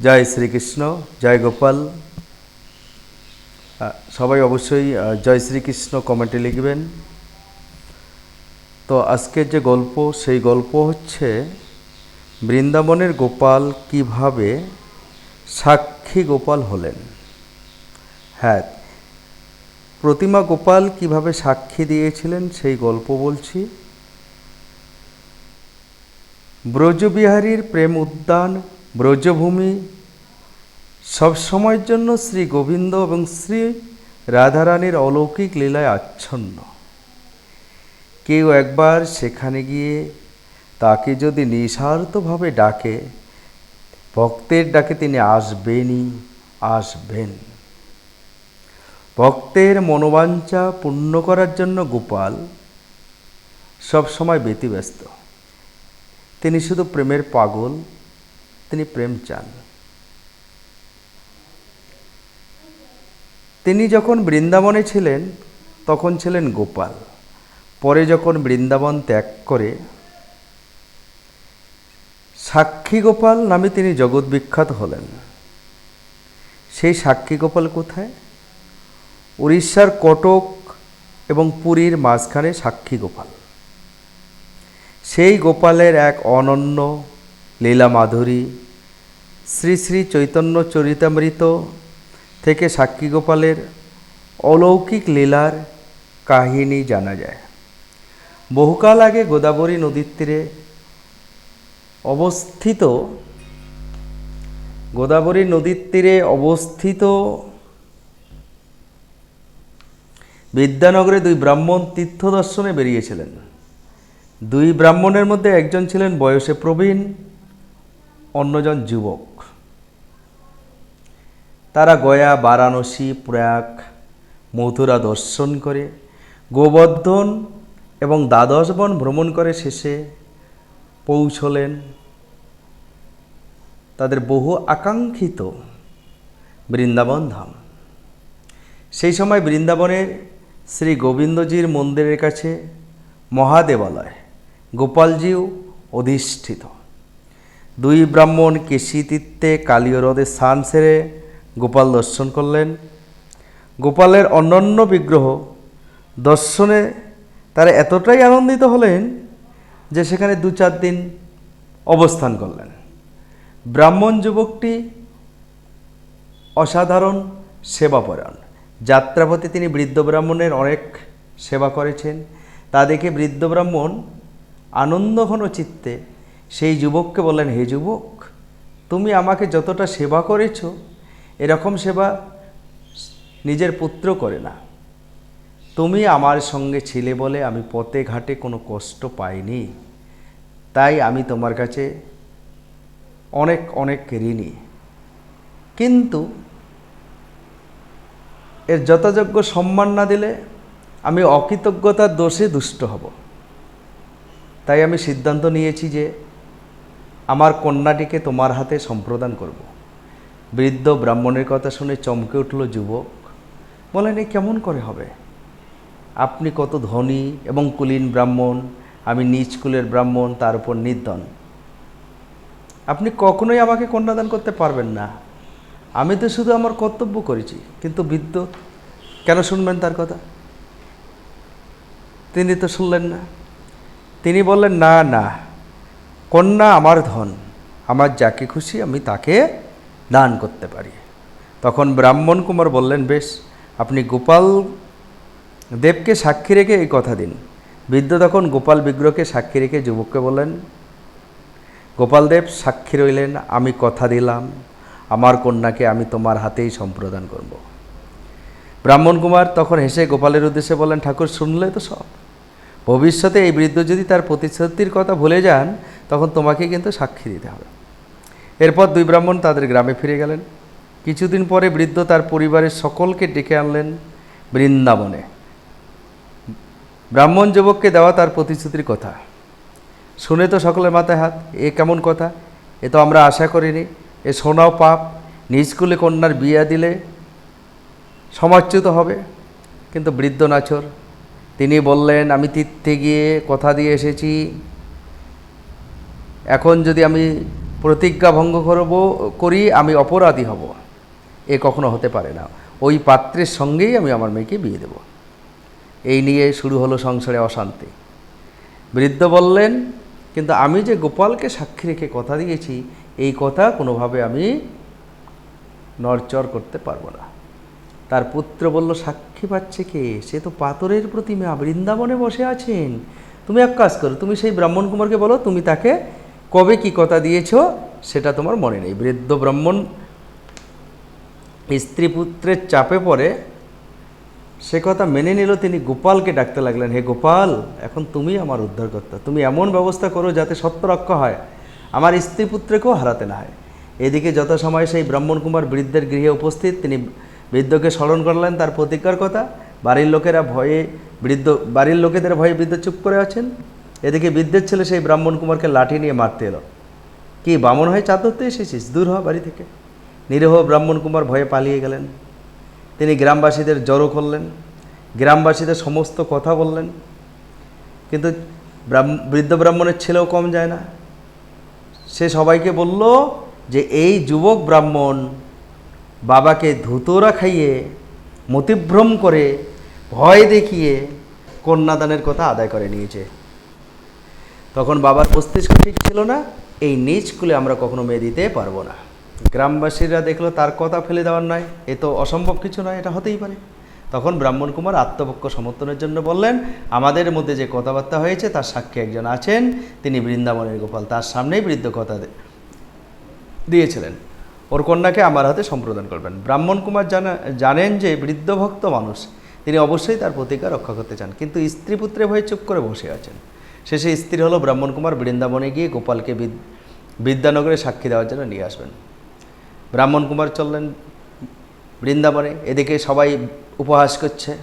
জয় শ্রীকৃষ্ণ, জয় গোপাল। সবাই অবশ্যই জয় শ্রীকৃষ্ণ কমেন্টে লিখবেন। তো আজকের যে গল্প, সেই গল্প হচ্ছে, বৃন্দাবনের গোপাল কীভাবে সাক্ষী গোপাল হলেন। হ্যাঁ প্রতিমা গোপাল কীভাবে সাক্ষী দিয়েছিলেন, সেই গল্প বলছি। ব্রজবিহারীর প্রেম উদ্যান ব্রজভূমি সব সময়ের জন্য শ্রী গোবিন্দ এবং শ্রী রাধারানীর অলৌকিক লীলায় আচ্ছন্ন। কেউ একবার সেখানে গিয়ে তাকে যদি নিঃস্বার্থভাবে ডাকে, ভক্তের ডাকে তিনি আসবেনই, আসবেন। ভক্তের মনোবাঞ্ছা পূর্ণ করার জন্য গোপাল সবসময় ব্যতিব্যস্ত। তিনি শুধু প্রেমের পাগল তিনি প্রেম চান। তিনি যখন বৃন্দাবনে ছিলেন, তখন ছিলেন গোপাল। পরে যখন বৃন্দাবন ত্যাগ করে, সাক্ষী গোপাল নামে তিনি জগৎ বিখ্যাত হলেন। সেই সাক্ষী গোপাল কোথায়? উড়িষ্যার কটক এবং পুরীর মাঝখানে সাক্ষী গোপাল। সেই গোপালের এক অনন্য লীলা মাধুরী শ্রী শ্রী চৈতন্য চরিতামৃত থেকে সাক্ষী গোপালের অলৌকিক লীলার কাহিনী জানা যায়। বহুকাল আগে গোদাবরী নদীর তীরে অবস্থিত গোদাবরী নদীর তীরে অবস্থিত বিদ্যানগরে দুই ব্রাহ্মণ তীর্থ দর্শনে বেরিয়েছিলেন। দুই ব্রাহ্মণের মধ্যে একজন ছিলেন বয়সে প্রবীণ, অন্যজন যুবক। তারা গয়া, বারাণসী, প্রয়াগ, মথুরা দর্শন করে, গোবর্ধন এবং দ্বাদশ বন ভ্রমণ করে শেষে পৌঁছলেন। তাদের বহু আকাঙ্ক্ষিত বৃন্দাবন ধাম। সেই সময় বৃন্দাবনের শ্রী গোবিন্দজির মন্দিরের কাছে মহাদেবালয় গোপালজিও অধিষ্ঠিত। দুই ব্রাহ্মণ কেশী তীর্থে কালীয় হ্রদে স্নান সেরে গোপাল দর্শন করলেন। গোপালের অন্যান্য বিগ্রহ দর্শনে তারা এতটাই আনন্দিত হলেন যে সেখানে দু চার দিন অবস্থান করলেন। ব্রাহ্মণ যুবকটি অসাধারণ সেবা সেবাপরায়ণ। যাত্রাপথে তিনি বৃদ্ধ ব্রাহ্মণের অনেক সেবা করেছেন। তা দেখে বৃদ্ধ ব্রাহ্মণ আনন্দঘন চিত্তে সেই যুবককে বললেন, হে যুবক, তুমি আমাকে যতটা সেবা করেছ এরকম সেবা নিজের পুত্র করে না। তুমি আমার সঙ্গে ছিলে বলে আমি পথে ঘাটে কোনো কষ্ট পাইনি। তাই আমি তোমার কাছে অনেক অনেক ঋণী। কিন্তু এর যথাযোগ্য সম্মান না দিলে আমি অকৃতজ্ঞতার দোষে দুষ্ট হব। তাই আমি সিদ্ধান্ত নিয়েছি যে আমার কন্যাটিকে তোমার হাতে সম্প্রদান করব। বৃদ্ধ ব্রাহ্মণের কথা শুনে চমকে উঠল যুবক। বলেন, এ কেমন করে হবে? আপনি কত ধনী এবং কুলীন ব্রাহ্মণ, আমি নিজ কুলের ব্রাহ্মণ, তার উপর নির্ধন। আপনি কখনোই আমাকে কন্যাদান করতে পারবেন না। আমি তো শুধু আমার কর্তব্য করেছি, কিন্তু বৃদ্ধ, কেন শুনবেন তার কথা? তিনি তো শুনলেন না। তিনি বললেন, না না, কন্যা আমার ধন, আমার যাকে খুশি আমি তাকে দান করতে পারি। তখন ব্রাহ্মণ কুমার বললেন, বেশ, আপনি গোপাল দেবকে সাক্ষী রেখে এই কথা দিন। বৃদ্ধ তখন গোপাল বিগ্রহকে সাক্ষী রেখে যুবককে বললেন গোপালদেব সাক্ষী রইলেন, আমি কথা দিলাম, আমার কন্যাকে আমি তোমার হাতেই সম্প্রদান করব। ব্রাহ্মণ কুমার তখন হেসে গোপালের উদ্দেশ্যে বলেন ঠাকুর, শুনলে তো সব। ভবিষ্যতে এই বৃদ্ধ যদি তার প্রতিশ্রুতির কথা ভুলে যান, তখন তোমাকে কিন্তু সাক্ষী দিতে হবে। এরপর দুই ব্রাহ্মণ তাদের গ্রামে ফিরে গেলেন। কিছুদিন পরে বৃদ্ধ তার পরিবারের সকলকে ডেকে আনলেন বৃন্দাবনে। ব্রাহ্মণ যুবককে দেওয়া তার প্রতিশ্রুতির কথা। শুনে তো সকলের মাথায় হাত, এ কেমন কথা? এ তো আমরা আশা করিনি। এ শোনাও পাপ, নিজ কুলে কন্যার বিয়া দিলে সমাচ্যুত হবে। কিন্তু বৃদ্ধ নাচর, তিনি বললেন, আমি তীর্থে গিয়ে কথা দিয়ে এসেছি। এখন যদি আমি প্রতিজ্ঞা ভঙ্গ করব, করি, আমি অপরাধী হব। এ কখনো হতে পারে না। ওই পাত্রের সঙ্গেই আমি আমার মেয়েকে বিয়ে দেব। এই নিয়ে শুরু হলো সংসারে অশান্তি। বৃদ্ধ বললেন, কিন্তু আমি যে গোপালকে সাক্ষী রেখে কথা দিয়েছি, এই কথা কোনোভাবে আমি নড়চড় করতে পারব না। তার পুত্র বলল, সাক্ষী পাচ্ছে কে? সে তো পাথরের প্রতিমা, বৃন্দাবনে বসে আছেন। তুমি এক কাজ করো, তুমি সেই ব্রাহ্মণ কুমারকে বলো, তুমি তাকে কবে কি কথা দিয়েছ সেটা তোমার মনে নেই। বৃদ্ধ ব্রাহ্মণ স্ত্রী পুত্রের চাপে পড়ে সে কথা মেনে নিল, তিনি গোপালকে ডাকতে লাগলেন, হে গোপাল, এখন তুমি আমার উদ্ধারকর্তা। তুমি এমন ব্যবস্থা করো যাতে সত্য রক্ষা হয়। আমার স্ত্রী পুত্রকেও হারাতে না হয়। এদিকে যত সময় সেই ব্রাহ্মণ কুমার বৃদ্ধের গৃহে উপস্থিত, তিনি বৃদ্ধকে স্মরণ করলেন তার প্রতিজ্ঞার কথা। বাড়ির লোকেরা ভয়ে বৃদ্ধ, বাড়ির লোকেদের ভয়ে বৃদ্ধ চুপ করে আছেন। এদিকে বৃদ্ধের ছেলে সেই ব্রাহ্মণ কুমারকে লাঠি নিয়ে মারতে এলো। কি, বামন হয়ে চাঁদ ধরতে এসেছিস? দূর হ বাড়ি থেকে। নিরীহ ব্রাহ্মণ কুমার ভয়ে পালিয়ে গেলেন। তিনি গ্রামবাসীদের জড়ো করলেন। গ্রামবাসীদের সমস্ত কথা বললেন। কিন্তু বৃদ্ধ ব্রাহ্মণের ছেলেও কম যায় না। সে সবাইকে বলল যে, এই যুবক ব্রাহ্মণ বাবাকে ধুতোরা খাইয়ে, মতিভ্রম করে, ভয় দেখিয়ে কন্যাদানের কথা আদায় করে নিয়েছে। তখন বাবার মস্তিষ্ক ঠিক ছিল না, এই নিজ কুলে আমরা কখনো মেয়ে দিতে পারব না। গ্রামবাসীরা দেখল তার কথা ফেলে দেওয়ার নয়, এ তো অসম্ভব কিছু নয়, এটা হতেই পারে। তখন ব্রাহ্মণ কুমার আত্মপক্ষ সমর্থনের জন্য বললেন, আমাদের মধ্যে যে কথাবার্তা হয়েছে, তার সাক্ষী একজন আছেন, তিনি বৃন্দাবনের গোপাল, তার সামনেই বৃদ্ধ কথা দিয়েছিলেন। ওর কন্যাকে আমার হাতে সম্প্রদান করবেন। ব্রাহ্মণ কুমার জানা, জানেন যে বৃদ্ধ ভক্ত মানুষ, তিনি অবশ্যই তার প্রতিজ্ঞা রক্ষা করতে চান, কিন্তু স্ত্রী পুত্রে ভয়ে চুপ করে বসে আছেন। শেষে স্ত্রী হলো ব্রাহ্মণ কুমার বৃন্দাবনে গিয়ে গোপালকে বিদ- বিদ্যানগরে সাক্ষী দেওয়ার জন্য নিয়ে আসবেন। ব্রাহ্মণ কুমার চললেন বৃন্দাবনে, এদিকে সবাই উপহাস করছে,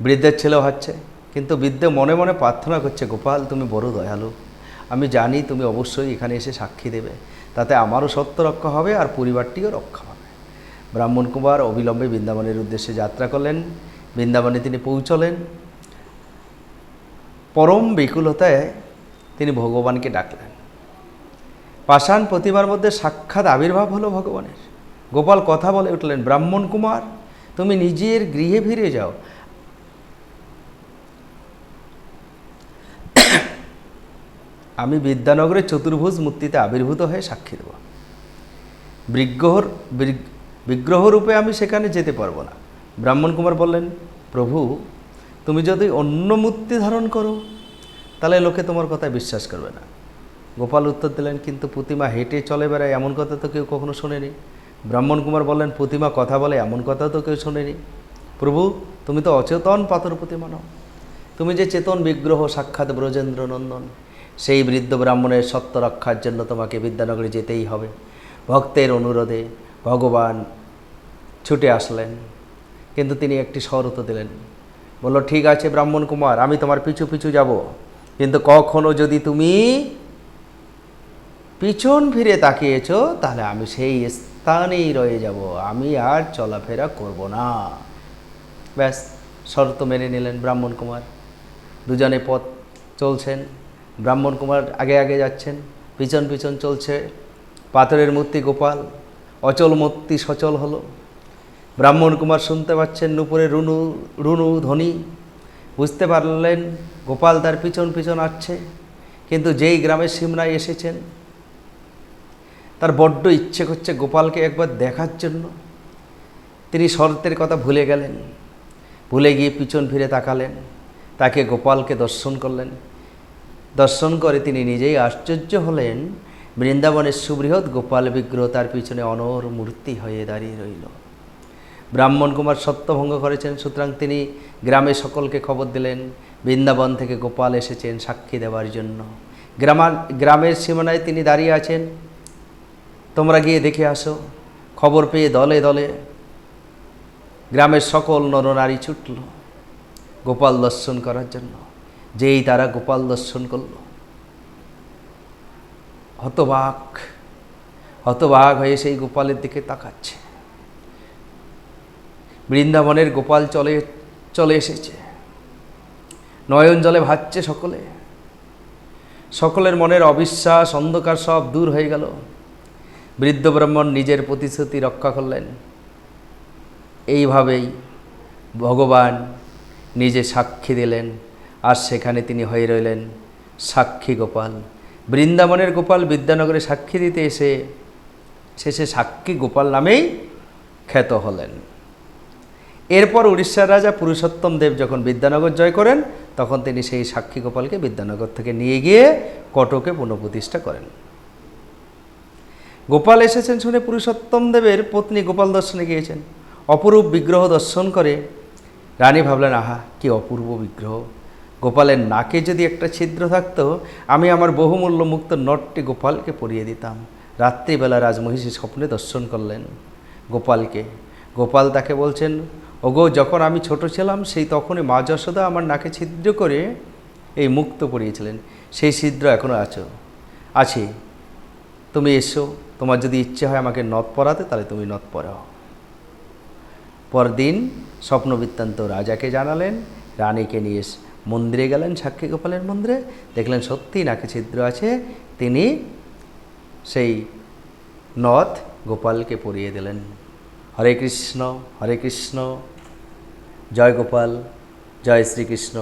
বৃদ্ধের ছেলেও হচ্ছে কিন্তু বৃদ্ধ মনে মনে প্রার্থনা করছে, গোপাল, তুমি বড় দয়ালু, আমি জানি তুমি অবশ্যই এখানে এসে সাক্ষী দেবে, তাতে আমারও সত্য রক্ষা হবে আর পরিবারটিও রক্ষা হবে। ব্রাহ্মণ কুমার অবিলম্বে বৃন্দাবনের উদ্দেশ্যে যাত্রা করলেন। বৃন্দাবনে তিনি পৌঁছলেন। পরম বিকুলতায় তিনি ভগবানকে ডাকলেন। পাষাণ প্রতিমার মধ্যে সাক্ষাৎ আবির্ভাব হলো ভগবানের। গোপাল কথা বলে উঠলেন, ব্রাহ্মণ কুমার, তুমি নিজের গৃহে ফিরে যাও। আমি বিদ্যানগরের চতুর্ভুজ মূর্তিতে আবির্ভূত হয়ে সাক্ষী দেব। বিগ্রহর বিগ্রহরূপে আমি সেখানে যেতে পারব না। ব্রাহ্মণ কুমার বললেন, প্রভু তুমি যদি অন্য মূর্তি ধারণ করো, তাহলে লোকে তোমার কথায় বিশ্বাস করবে না। গোপাল উত্তর দিলেন, কিন্তু প্রতিমা হেঁটে চলে বেড়ায় এমন কথা তো কেউ কখনো শোনেনি। ব্রাহ্মণ কুমার বললেন, প্রতিমা কথা বলে এমন কথা তো কেউ শোনেনি। প্রভু, তুমি তো অচেতন পাথর প্রতিমা নও। তুমি যে চেতন বিগ্রহ, সাক্ষাৎ ব্রজেন্দ্র নন্দন, সেই বৃদ্ধ ব্রাহ্মণের সত্য রক্ষার জন্য তোমাকে বিদ্যানগরে যেতেই হবে। ভক্তের অনুরোধে ভগবান ছুটে আসলেন। কিন্তু তিনি একটি শরত দিলেন। বলল, ঠিক আছে ব্রাহ্মণ কুমার, আমি তোমার পিছু পিছু যাব। কিন্তু কখনো যদি তুমি পিছন ফিরে তাকিয়েছ, তাহলে আমি সেই স্থানেই রয়ে যাব। আমি আর চলাফেরা করব না। ব্যাস, শর্ত মেনে নিলেন ব্রাহ্মণ কুমার। দুজনে পথ চলছেন। ব্রাহ্মণ কুমার আগে আগে যাচ্ছেন। পিছন পিছন চলছে। পাথরের মূর্তি গোপাল। অচল মূর্তি সচল হলো। ব্রাহ্মণ কুমার শুনতে পাচ্ছেন নুপুরে রুনু রুনু ধ্বনি। বুঝতে পারলেন গোপাল তার পিছন পিছন আসছে, কিন্তু যেই গ্রামের সিমনায় এসেছেন, তার বড্ড ইচ্ছে করছে গোপালকে একবার দেখার জন্য। তিনি শর্তের কথা ভুলে গেলেন, ভুলে গিয়ে পিছন ফিরে তাকালেন, তাকে গোপালকে দর্শন করলেন। দর্শন করে তিনি নিজেই আশ্চর্য হলেন, বৃন্দাবনের সুবৃহৎ গোপাল বিগ্রহ তার পিছনে অনর মূর্তি হয়ে দাঁড়িয়ে রইল। ব্রাহ্মণ কুমার সত্যভঙ্গ করেছেন, সুতরাং তিনি গ্রামে সকলকে খবর দিলেন, বৃন্দাবন থেকে গোপাল এসেছেন সাক্ষী দেওয়ার জন্য। গ্রামার গ্রামের সীমানায় তিনি দাঁড়িয়ে আছেন। তোমরা গিয়ে দেখে আসো, খবর পেয়ে দলে দলে গ্রামের সকল নরনারী ছুটল গোপাল দর্শন করার জন্য। যেই তারা গোপাল দর্শন করল, হতবাক হতবাক হয়ে সেই গোপালের দিকে তাকাচ্ছে। বৃন্দাবনের গোপাল চলে চলে এসেছে। নয়ন জলে ভাসছে সকলে। সকলের মনের অবিশ্বাস, অন্ধকার সব দূর হয়ে গেল। বৃদ্ধ ব্রাহ্মণ নিজের প্রতিশ্রুতি রক্ষা করলেন। এইভাবেই ভগবান নিজে সাক্ষী দিলেন আর সেখানে তিনি হয়ে রইলেন সাক্ষী গোপাল। বৃন্দাবনের গোপাল বিদ্যানগরে সাক্ষী দিতে এসে, শেষে সাক্ষী গোপাল নামেই খ্যাত হলেন। এরপর উড়িষ্যার রাজা পুরুষোত্তম দেব যখন বিদ্যানগর জয় করেন, তখন তিনি সেই সাক্ষী গোপালকে বিদ্যানগর থেকে নিয়ে গিয়ে কটকে পুনঃপ্রতিষ্ঠা করেন। গোপাল এসেছেন শুনে পুরুষোত্তম দেবের পত্নী গোপাল দর্শনে গিয়েছেন। অপরূপ বিগ্রহ দর্শন করে রানী ভাবলেন, আহা, কি অপূর্ব বিগ্রহ। গোপালের নাকে যদি একটা ছিদ্র থাকতো, আমি আমার বহুমূল্য মুক্ত নটটি গোপালকে পরিয়ে দিতাম। রাত্রিবেলা রাজমহিষী স্বপ্নে দর্শন করলেন গোপালকে। গোপাল তাকে বলছেন, ওগো, যখন আমি ছোট ছিলাম, সেই তখনই মা যশোদা আমার নাকে ছিদ্র করে এই মুক্ত পরিয়েছিলেন সেই ছিদ্র এখনও আছো। আছে। তুমি এসো। তোমার যদি ইচ্ছে হয় আমাকে নথ পরাতে তাহলে তুমি নথ পরাও পরদিন স্বপ্ন বৃত্তান্ত রাজাকে জানালেন, রানীকে নিয়ে মন্দিরে গেলেন সাক্ষী গোপালের মন্দিরে। দেখলেন সত্যি নাকে ছিদ্র আছে। তিনি সেই নথ গোপালকে পরিয়ে দিলেন। হরে কৃষ্ণ হরে কৃষ্ণ। জয় গোপাল জয় শ্রীকৃষ্ণ।